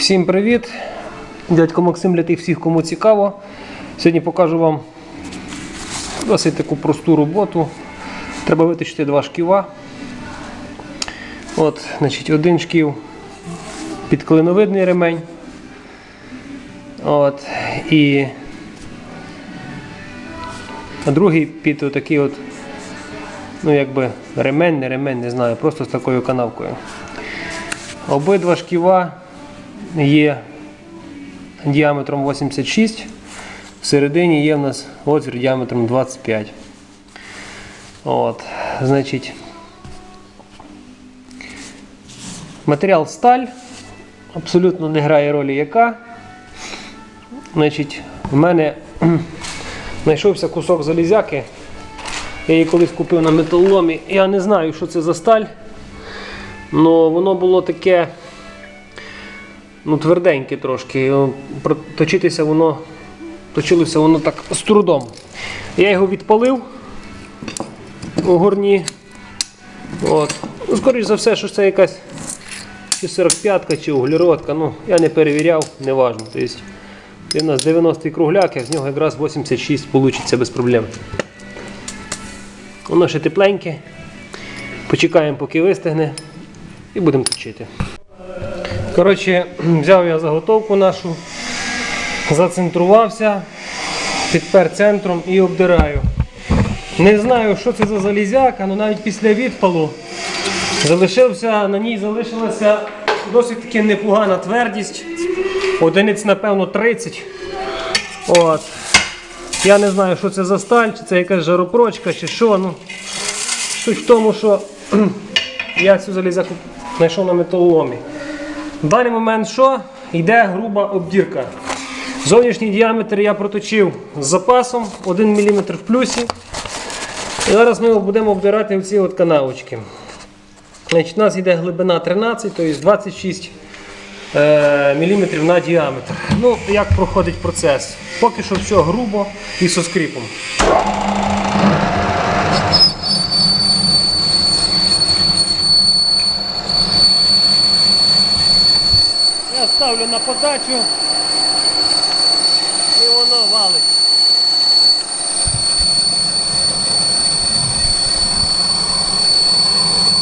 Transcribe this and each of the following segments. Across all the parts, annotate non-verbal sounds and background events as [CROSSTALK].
Всім привіт! Дядько Максим для тих всіх, кому цікаво. Сьогодні покажу вам досить таку просту роботу. Треба виточити два шківа. От, значить, один шків під клиновидний ремень. От, і другий під отакий от, ну якби ремень, не ремень, не знаю, просто з такою канавкою. Обидва шківа є діаметром 86, всередині є в нас отвір діаметром 25. От, значить, матеріал сталь, абсолютно не грає ролі яка. Значить, в мене [CLEARS THROAT] знайшовся кусок залізяки. Я її колись купив на металоломі. Я не знаю, що це за сталь. але воно було таке ну, тверденьке трошки. О, про- Точитися воно, точилося воно так з трудом. Я його відпалив у горні. От. Ну, скоріш за все, що це якась чи 45-ка, чи углеродка. Ну, я не перевіряв, не важно. Тобто, у нас 90-й кругляк, а з нього якраз 86 вийде без проблем. Воно ще тепленьке. Почекаємо, поки вистигне, і будемо точити. Коротше, [CLEARS THROAT] взяв я заготовку нашу, зацентрувався, підпер центром і обдираю. Не знаю, що це за залізяка, але навіть після відпалу залишився, на ній залишилася досить таки непогана твердість. Одиниць, напевно, 30. От. Я не знаю, що це за сталь, чи це якась жаропрочка, чи що. Ну, суть в тому, що [CLEARS THROAT] я цю залізяку знайшов на металоломі. В даний момент що? Йде груба обдірка. Зовнішній діаметр я проточив з запасом 1 мм в плюсі. І зараз ми будемо обдирати оці от канавочки. Значить, у нас йде глибина 13, тобто 26 е, мм на діаметр. Ну, як проходить процес? Поки що все грубо і со скріпом. Ставлю на подачу і воно валить.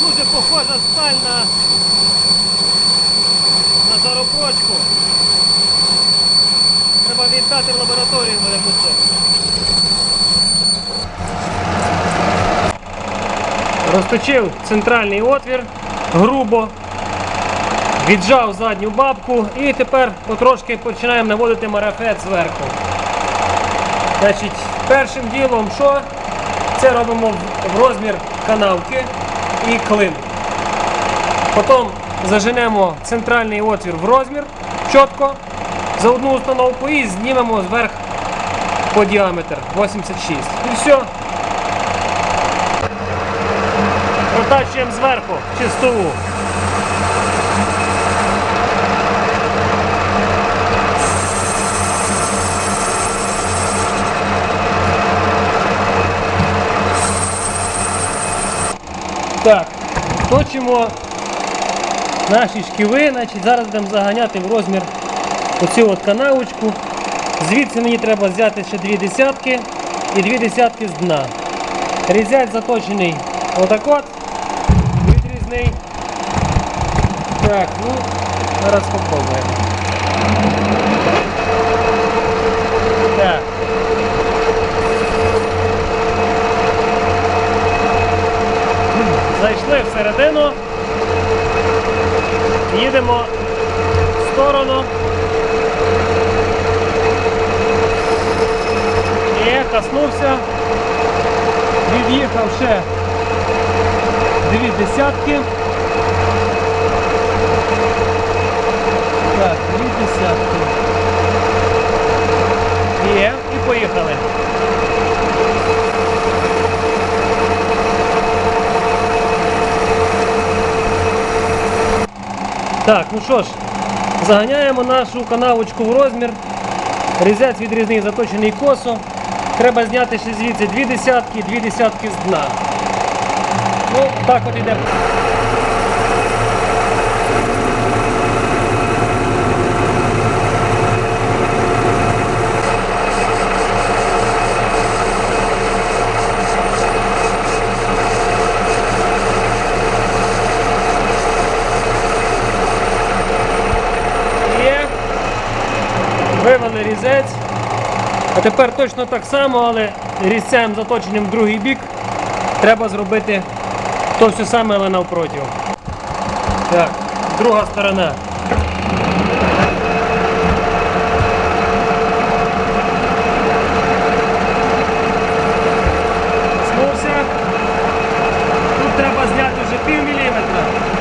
Дуже похожа сталь на, на жаропрочку. Треба віддати в лабораторію мене кусок. Розточив центральний отвір грубо, віджав задню бабку і тепер потрошки починаємо наводити марафет зверху. Значить, першим ділом що? Це робимо в- розмір канавки і клин. Потім заженемо центральний отвір в розмір чітко за одну установку і знімемо зверх по діаметр 86. І все. Протачуємо зверху чистову. Так, точимо наші шківи, значить зараз будемо заганяти в розмір оцю от канавочку. Звідси мені треба взяти ще дві десятки і дві десятки з дна. Різять заточений отак от, відрізний. Так, ну, зараз спробуємо. Так. Зайшли всередину. Їдемо в сторону. Є, коснувся. Від'їхав ще дві десятки. Так, дві десятки. Є, і поїхали. Так, ну що ж, заганяємо нашу канавочку в розмір. Різець відрізний заточений косо. Треба зняти ще звідси дві десятки, дві десятки з дна. Ну, так от іде. Ну, Поставили різець. А тепер точно так само, але різцем заточеним в другий бік треба зробити то все саме, але навпроти. Так, друга сторона. Снувся. Тут треба зняти вже пів міліметра.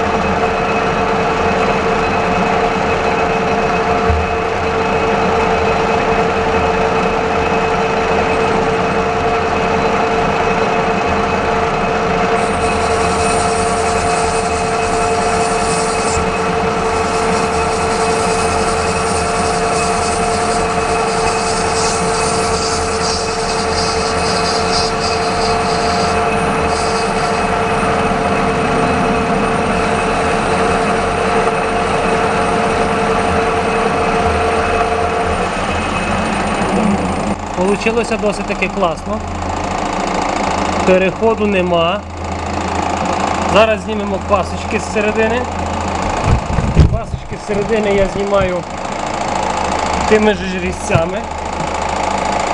Получилося досить таки класно. Переходу нема. Зараз знімемо пасочки з середини. Пасочки з середини я знімаю тими ж різцями.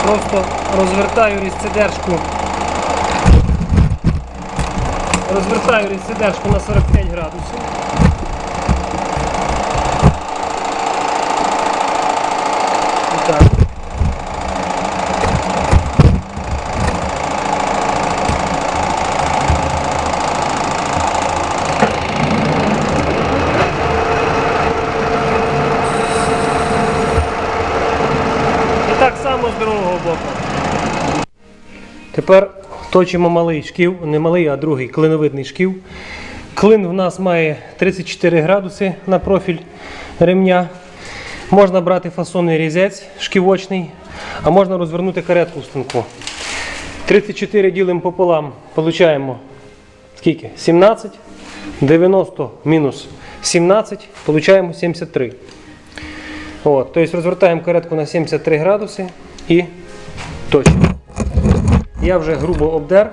Просто розвертаю різцедержку. Розвертаю різцедержку на 45 градусів. Так. І так само з другого боку. Тепер точимо малий шків, не малий, а другий клиновидний шків. Клин в нас має 34 градуси на профіль ремня. Можна брати фасонний різець шківочний, а можна розвернути каретку в станку. 34 ділимо пополам, получаємо скільки? 17. 90 мінус 17, получаємо 73. От, тобто розвертаємо каретку на 73 градуси і точно. Я вже грубо обдер.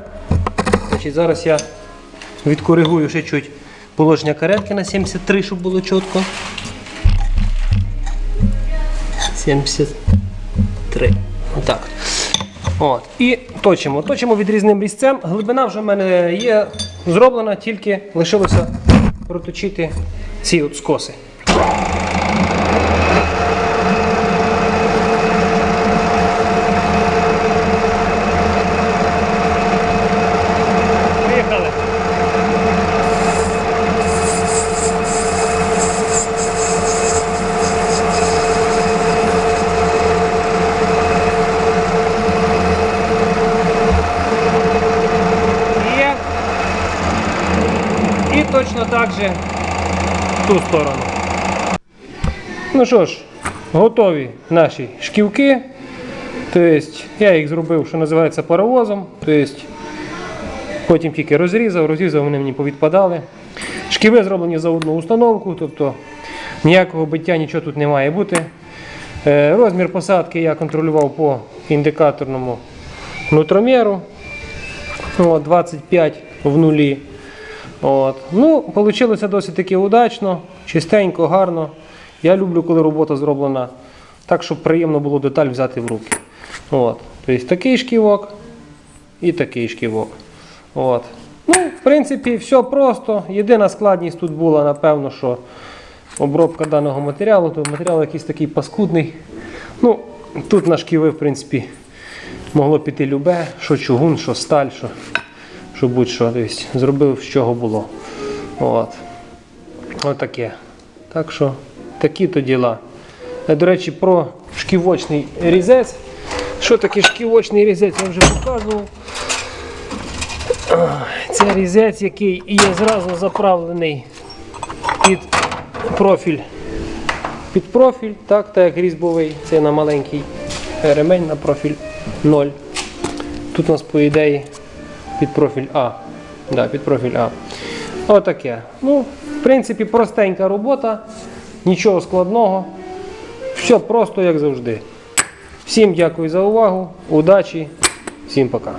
Значить, зараз я відкоригую ще чуть положення каретки на 73, щоб було чітко. 73. Отак. От. І точимо. Точимо відрізним різцем. Глибина вже в мене є зроблена, тільки лишилося проточити ці от скоси. Поїхали. Є. І же в ту сторону. Ну що ж, готові наші шківки. Тобто я їх зробив, що називається паровозом. Тобто Потім тільки розрізав, розрізав, вони мені повідпадали. Шківи зроблені за одну установку, тобто ніякого биття нічого тут не має бути. Е, Розмір посадки я контролював по індикаторному нутроміру. 25 в нулі. От. Ну, Вийшло досить таки удачно, чистенько, гарно. Я люблю, коли робота зроблена так, щоб приємно було деталь взяти в руки. От. Тобто такий шківок і такий шківок. От. Ну, в принципі, все просто. Єдина складність тут була, напевно, що обробка даного матеріалу, то матеріал якийсь такий паскудний. Ну, тут на шківи, в принципі, могло піти любе, що чугун, що сталь, що, що будь-що. Зробив з чого було. От. Отаке. Так що такі то діла. Е, До речі, про шківочний різець. Що таке шківочний різець, я вже показував. Це різець, який є зразу заправлений під профіль. Під профіль, так, так як різьбовий, це на маленький ремень на профіль 0. Тут у нас, по ідеї, під профіль А. Да, під профіль А. Отаке. Ну, в принципі, простенька робота, нічого складного. Все просто, як завжди. Всім дякую за увагу, удачі, всім пока.